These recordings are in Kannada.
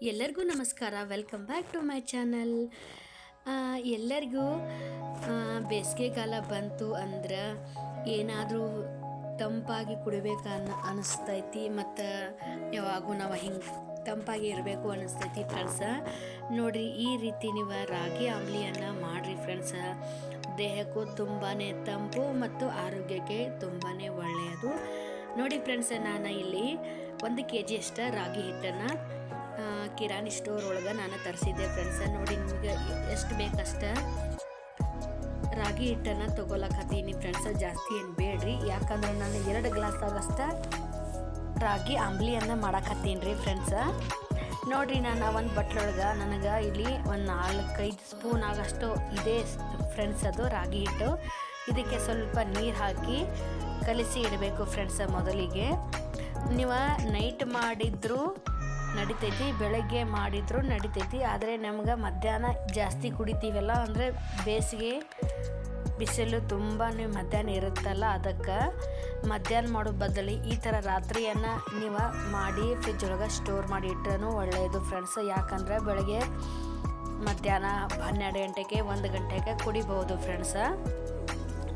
ಎಲ್ಲರಿಗೂ ನಮಸ್ಕಾರ. Welcome back to my channel ಎಲ್ಲರಿಗೂ ಬೇಸಿಗೆಗಾಲ ಬಂತು ಅಂದ್ರೆ ಏನಾದರೂ ತಂಪಾಗಿ ಕುಡಿಬೇಕು ಅನ್ನ ಅನಿಸ್ತೈತಿ ಮತ್ತು ಯಾವಾಗೂ ನಾವು ಹಿಂಗೆ ತಂಪಾಗಿ ಇರಬೇಕು ಅನ್ನಿಸ್ತೈತಿ ಫ್ರೆಂಡ್ಸ ನೋಡಿರಿ, ಈ ರೀತಿ ನೀವು ರಾಗಿ ಆಮ್ಲಿಯನ್ನು ಮಾಡಿರಿ ಫ್ರೆಂಡ್ಸ ದೇಹಕ್ಕೂ ತುಂಬಾ ತಂಪು ಮತ್ತು ಆರೋಗ್ಯಕ್ಕೆ ತುಂಬಾ ಒಳ್ಳೆಯದು. ನೋಡಿ ಫ್ರೆಂಡ್ಸ್ ನಾನು ಇಲ್ಲಿ ಒಂದು ಕೆ ಜಿ ರಾಗಿ ಹಿಟ್ಟನ್ನು ಕಿರಾಣಿ ಸ್ಟೋರ್ ಒಳಗೆ ನಾನು ತರಿಸಿದ್ದೆ ಫ್ರೆಂಡ್ಸ ನೋಡಿ ನಿಮಗೆ ಎಷ್ಟು ಬೇಕಷ್ಟ? ರಾಗಿ ಹಿಟ್ಟನ್ನು ತೊಗೊಳಕತ್ತೀನಿ ಫ್ರೆಂಡ್ಸ ಜಾಸ್ತಿ ಏನು ಬೇಡ್ರಿ. ಯಾಕಂದ್ರೆ ನಾನು ಎರಡು ಗ್ಲಾಸ್ ಆಗಷ್ಟ ರಾಗಿ ಅಂಬ್ಲಿಯನ್ನು ಮಾಡಕತ್ತೀನಿ ರೀ ಫ್ರೆಂಡ್ಸ ನೋಡಿರಿ ನಾನು ಒಂದು ಬಟ್ಲೊಳಗೆ ನನಗೆ ಇಲ್ಲಿ ಒಂದು ನಾಲ್ಕೈದು ಸ್ಪೂನ್ ಆಗಷ್ಟು ಇದೆ ಫ್ರೆಂಡ್ಸ್ ಅದು ರಾಗಿ ಹಿಟ್ಟು. ಇದಕ್ಕೆ ಸ್ವಲ್ಪ ನೀರು ಹಾಕಿ ಕಲಸಿ ಇಡಬೇಕು ಫ್ರೆಂಡ್ಸ ಮೊದಲಿಗೆ. ನೀವು ನೈಟ್ ಮಾಡಿದ್ರು ನಡಿತೈತಿ, ಬೆಳಗ್ಗೆ ಮಾಡಿದ್ರು ನಡಿತೈತಿ, ಆದರೆ ನಮ್ಗೆ ಮಧ್ಯಾಹ್ನ ಜಾಸ್ತಿ ಕುಡಿತೀವಲ್ಲ, ಅಂದರೆ ಬೇಸಿಗೆ ಬಿಸಿಲು ತುಂಬಾ ಮಧ್ಯಾಹ್ನ ಇರುತ್ತಲ್ಲ, ಅದಕ್ಕೆ ಮಧ್ಯಾಹ್ನ ಮಾಡೋ ಬದಲಿ ಈ ಥರ ರಾತ್ರಿಯನ್ನು ನೀವು ಮಾಡಿ ಫ್ರಿಜ್ ಒಳಗೆ ಸ್ಟೋರ್ ಮಾಡಿ ಇಟ್ರೂ ಒಳ್ಳೆಯದು ಫ್ರೆಂಡ್ಸ್ ಯಾಕಂದರೆ ಬೆಳಗ್ಗೆ ಮಧ್ಯಾಹ್ನ ಹನ್ನೆರಡು ಗಂಟೆಗೆ, ಒಂದು ಗಂಟೆಗೆ ಕುಡಿಬೋದು ಫ್ರೆಂಡ್ಸ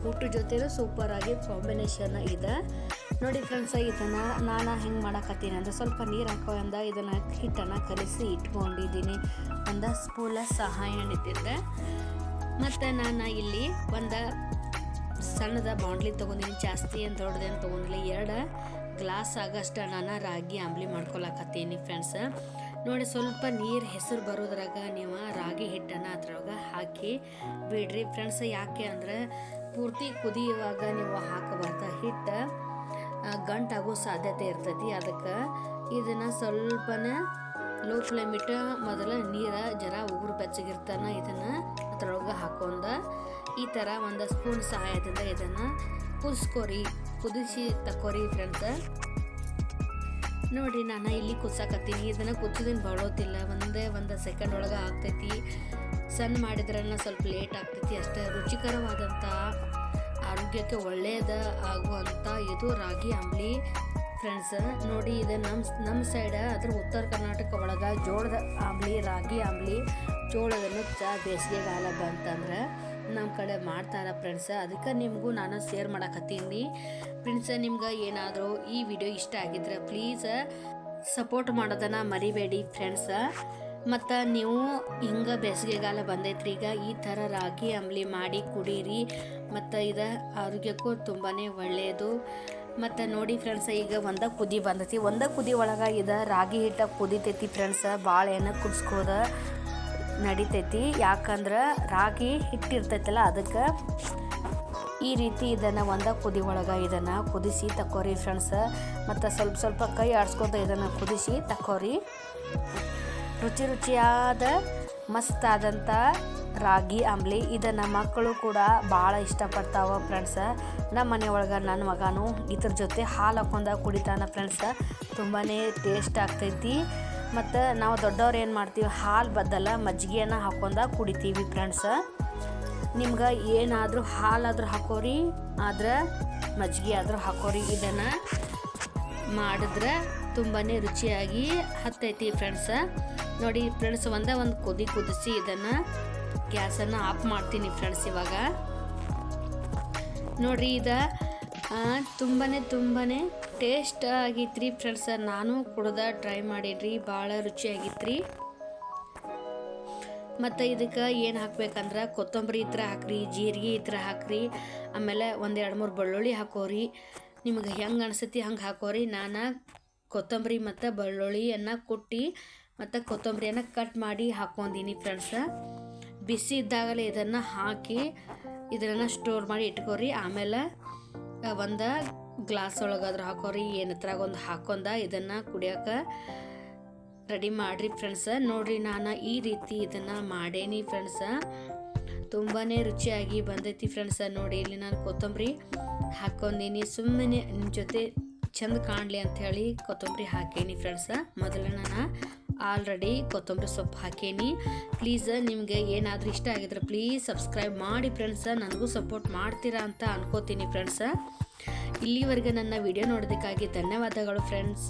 ಊಟ ಜೊತೆಲೂ ಸೂಪರಾಗಿ ಕಾಂಬಿನೇಷನ್ ಇದೆ. ನೋಡಿ ಫ್ರೆಂಡ್ಸ್ ಇದನ್ನು ನಾನು ಹೆಂಗೆ ಮಾಡಕತ್ತೀನಿ ಅಂದರೆ ಸ್ವಲ್ಪ ನೀರು ಹಾಕೋ ಅಂದ, ಇದನ್ನು ಹಿಟ್ಟನ್ನು ಕಲಿಸಿ ಇಟ್ಕೊಂಡಿದ್ದೀನಿ. ಒಂದು ಸ್ಪೂಲ ಸಹಾಯ ನಿಂತಿದ್ದೆ ಮತ್ತು ನಾನು ಇಲ್ಲಿ ಒಂದು ಸಣ್ಣದ ಬಾಂಡ್ಲಿ ತೊಗೊಂಡಿನಿ, ಜಾಸ್ತಿ ಏನು ದೊಡ್ಡದೇನು ತೊಗೊಂಡಿಲ್ಲ, ಎರಡು ಗ್ಲಾಸ್ ಆಗಷ್ಟು ನಾನು ರಾಗಿ ಆಂಬ್ಲಿ ಮಾಡ್ಕೊಳಕತ್ತೀನಿ ಫ್ರೆಂಡ್ಸ್ ನೋಡಿ ಸ್ವಲ್ಪ ನೀರು ಹೆಸರು ಬರೋದ್ರಾಗ ನೀವು ರಾಗಿ ಹಿಟ್ಟನ್ನು ಅದ್ರೊಳಗೆ ಹಾಕಿ ಬಿಡ್ರಿ ಫ್ರೆಂಡ್ಸ್ ಯಾಕೆ ಅಂದರೆ ಪೂರ್ತಿ ಕುದಿಯುವಾಗ ನೀವು ಹಾಕಬಾರ್ದು ಹಿಟ್ಟು ಗಂಟಾಗೋ ಸಾಧ್ಯತೆ ಇರ್ತೈತಿ. ಅದಕ್ಕೆ ಇದನ್ನು ಸ್ವಲ್ಪನೇ ಲೋ ಫ್ಲೇಮ್ ಇಟ್ಟು ಮೊದಲ ನೀರು ಜರ ಉಗುರು ಬೆಚ್ಚಗಿರ್ತಾನ ಇದನ್ನು ಅದ್ರೊಳಗೆ ಹಾಕೊಂಡ ಈ ಥರ ಒಂದು ಸ್ಪೂನ್ ಸಹಾಯದಿಂದ ಇದನ್ನು ಕುದಿಸ್ಕೊರಿ. ಕುದಿಸಿ ತಕೋರಿ ಫ್ರೆಂಡ್ಸ ನೋಡಿರಿ ನಾನು ಇಲ್ಲಿ ಕುದ್ಸಕತ್ತೀನಿ. ಇದನ್ನು ಕುದಿಸೋದೇನು ಬಳೋತಿಲ್ಲ. ಒಂದೇ ಒಂದು ಸೆಕೆಂಡ್ ಒಳಗೆ ಆಗ್ತೈತಿ. ಸಣ್ಣ ಮಾಡಿದ್ರನ್ನ ಸ್ವಲ್ಪ ಲೇಟ್ ಆಗ್ತೈತಿ, ಅಷ್ಟೇ ರುಚಿಕರವಾದಂಥ ಆರೋಗ್ಯಕ್ಕೆ ಒಳ್ಳೆಯದ ಆಗುವಂಥ ಇದು ರಾಗಿ ಅಂಬ್ಲಿ. ಫ್ರೆಂಡ್ಸ್ ನೋಡಿ ಇದು ನಮ್ಮ ನಮ್ಮ ಸೈಡ ಅದ್ರ ಉತ್ತರ ಕರ್ನಾಟಕ ಒಳಗೆ ಜೋಳದ ಆಂಬ್ಲಿ ರಾಗಿ ಆಂಬ್ಲಿ ಜೋಳದನ್ನು ನುಚ್ಚ ಬೇಸಿಗೆಗಾಲ ಬಂತಂದ್ರೆ ನಮ್ಮ ಕಡೆ ಮಾಡ್ತಾರ ಫ್ರೆಂಡ್ಸ್ ಅದಕ್ಕೆ ನಿಮಗೂ ನಾನು ಶೇರ್ ಮಾಡಕತ್ತೀನಿ. ಫ್ರೆಂಡ್ಸ್ ನಿಮ್ಗೆ ಏನಾದರೂ ಈ ವಿಡಿಯೋ ಇಷ್ಟ ಆಗಿದ್ರೆ ಪ್ಲೀಸ್ ಸಪೋರ್ಟ್ ಮಾಡೋದನ್ನು ಮರಿಬೇಡಿ ಫ್ರೆಂಡ್ಸ ಮತ್ತು ನೀವು ಹಿಂಗೆ ಬೇಸಿಗೆಗಾಲ ಬಂದೈತ್ರಿ, ಈಗ ಈ ಥರ ರಾಗಿ ಅಂಬಲಿ ಮಾಡಿ ಕುಡೀರಿ, ಮತ್ತು ಇದು ಆರೋಗ್ಯಕ್ಕೂ ತುಂಬಾ ಒಳ್ಳೆಯದು ಮತ್ತು ನೋಡಿ ಫ್ರೆಂಡ್ಸ್ ಈಗ ಒಂದ ಕುದಿ ಬಂದೈತಿ. ಒಂದ ಕುದಿ ಒಳಗೆ ಇದು ರಾಗಿ ಹಿಟ್ಟ ಕುದಿತೈತಿ ಫ್ರೆಂಡ್ಸ್ ಭಾಳ ಏನು ಕುದಿಸ್ಕೋದ ನಡಿತೈತಿ. ಯಾಕಂದ್ರೆ ರಾಗಿ ಹಿಟ್ಟಿರ್ತೈತಲ್ಲ ಅದಕ್ಕೆ ಈ ರೀತಿ ಇದನ್ನು ಒಂದ ಕುದಿ ಒಳಗೆ ಇದನ್ನು ಕುದಿಸಿ ತಕೋರಿ ಫ್ರೆಂಡ್ಸ್ ಮತ್ತು ಸ್ವಲ್ಪ ಸ್ವಲ್ಪ ಕೈ ಆಡಿಸ್ಕೊತ ಇದನ್ನು ಕುದಿಸಿ ತಕೋರಿ ರುಚಿ ರುಚಿಯಾದ ಮಸ್ತಾದಂಥ ರಾಗಿ ಅಂಬ್ಲಿ ಇದನ್ನು ಮಕ್ಕಳು ಕೂಡ ಭಾಳ ಇಷ್ಟಪಡ್ತಾವ ಫ್ರೆಂಡ್ಸ ನಮ್ಮ ಮನೆಯೊಳಗೆ ನನ್ನ ಮಗನೂ ಇದ್ರ ಜೊತೆ ಹಾಲು ಹಾಕೊಂಡ ಕುಡಿತಾನ ಫ್ರೆಂಡ್ಸ ತುಂಬಾ ಟೇಸ್ಟ್ ಆಗ್ತೈತಿ. ಮತ್ತು ನಾವು ದೊಡ್ಡವ್ರು ಏನು ಮಾಡ್ತೀವಿ, ಹಾಲು ಬದ್ದಲ್ಲ ಮಜ್ಜಿಗೆಯನ್ನು ಹಾಕೊಂಡ ಕುಡಿತೀವಿ ಫ್ರೆಂಡ್ಸ ನಿಮ್ಗೆ ಏನಾದರೂ ಹಾಲಾದರೂ ಹಾಕೋರಿ, ಆದ್ರೆ ಮಜ್ಜಿಗೆ ಆದರೂ ಹಾಕೋರಿ, ಇದನ್ನು ಮಾಡಿದ್ರೆ ತುಂಬಾ ರುಚಿಯಾಗಿ ಹತ್ತೈತಿ ಫ್ರೆಂಡ್ಸ ನೋಡಿ ಫ್ರೆಂಡ್ಸ್, ಒಂದೇ ಒಂದು ಕುದಿ ಕುದಿಸಿ ಇದನ್ನು ಗ್ಯಾಸನ್ನು ಆಫ್ ಮಾಡ್ತೀನಿ ಫ್ರೆಂಡ್ಸ್ ಇವಾಗ. ನೋಡಿರಿ ಇದು ತುಂಬಾ ತುಂಬಾ ಟೇಸ್ಟ್ ಆಗಿತ್ರಿ ಫ್ರೆಂಡ್ಸ್. ನಾನು ಕುಡ್ದ ಟ್ರೈ ಮಾಡೀನಿ ಭಾಳ ರುಚಿಯಾಗಿತ್ರಿ. ಮತ್ತು ಇದಕ್ಕೆ ಏನು ಹಾಕ್ಬೇಕಂದ್ರೆ ಕೊತ್ತಂಬರಿ ಇತ್ರ ಹಾಕ್ರಿ, ಜೀರಿಗೆ ಇತ್ರ ಹಾಕ್ರಿ. ಆಮೇಲೆ ಒಂದು ಎರಡು ಮೂರು ಬೆಳ್ಳುಳ್ಳಿ ಹಾಕೋರಿ. ನಿಮಗೆ ಹೆಂಗೆ ಅನಿಸುತ್ತೆ ಹಂಗೆ ಹಾಕೋರಿ. ನಾನು ಕೊತ್ತಂಬರಿ ಮತ್ತು ಬೆಳ್ಳುಳ್ಳಿಯನ್ನು ಕುಟ್ಟಿ ಮತ್ತು ಕೊತ್ತಂಬರಿಯನ್ನು ಕಟ್ ಮಾಡಿ ಹಾಕ್ಕೊಂಡೀನಿ ಫ್ರೆಂಡ್ಸ ಬಿಸಿ ಇದ್ದಾಗಲೇ ಇದನ್ನು ಹಾಕಿ ಇದನ್ನು ಸ್ಟೋರ್ ಮಾಡಿ ಇಟ್ಕೋರಿ. ಆಮೇಲೆ ಒಂದು ಗ್ಲಾಸ್ ಒಳಗಾದ್ರೂ ಹಾಕೋರಿ. ಏನತ್ರಾಗ ಒಂದು ಹಾಕೊಂಡ ಇದನ್ನು ಕುಡಿಯೋಕೆ ರೆಡಿ ಮಾಡಿರಿ ಫ್ರೆಂಡ್ಸ ನೋಡಿರಿ, ನಾನು ಈ ರೀತಿ ಇದನ್ನು ಮಾಡೇನಿ ಫ್ರೆಂಡ್ಸ ತುಂಬಾ ರುಚಿಯಾಗಿ ಬಂದೈತಿ ಫ್ರೆಂಡ್ಸ ನೋಡಿ, ಇಲ್ಲಿ ನಾನು ಕೊತ್ತಂಬರಿ ಹಾಕ್ಕೊಂಡೀನಿ. ಸುಮ್ಮನೆ ನಿಮ್ಮ ಜೊತೆ ಚಂದ ಕಾಣಲಿ ಅಂಥೇಳಿ ಕೊತ್ತಂಬರಿ ಹಾಕೇನಿ ಫ್ರೆಂಡ್ಸ ಮೊದಲು ನಾನು ಆಲ್ರೆಡಿ ಕೊತ್ತಂಬರಿ ಸೊಪ್ಪು ಹಾಕೇನಿ. ಪ್ಲೀಸ್ ನಿಮಗೆ ಏನಾದರೂ ಇಷ್ಟ ಆಗಿದ್ರೆ ಪ್ಲೀಸ್ ಸಬ್ಸ್ಕ್ರೈಬ್ ಮಾಡಿ ಫ್ರೆಂಡ್ಸ ನನಗೂ ಸಪೋರ್ಟ್ ಮಾಡ್ತೀರಾ ಅಂತ ಅನ್ಕೋತೀನಿ ಫ್ರೆಂಡ್ಸ ಇಲ್ಲಿವರೆಗೆ ನನ್ನ ವಿಡಿಯೋ ನೋಡೋದಕ್ಕಾಗಿ ಧನ್ಯವಾದಗಳು ಫ್ರೆಂಡ್ಸ್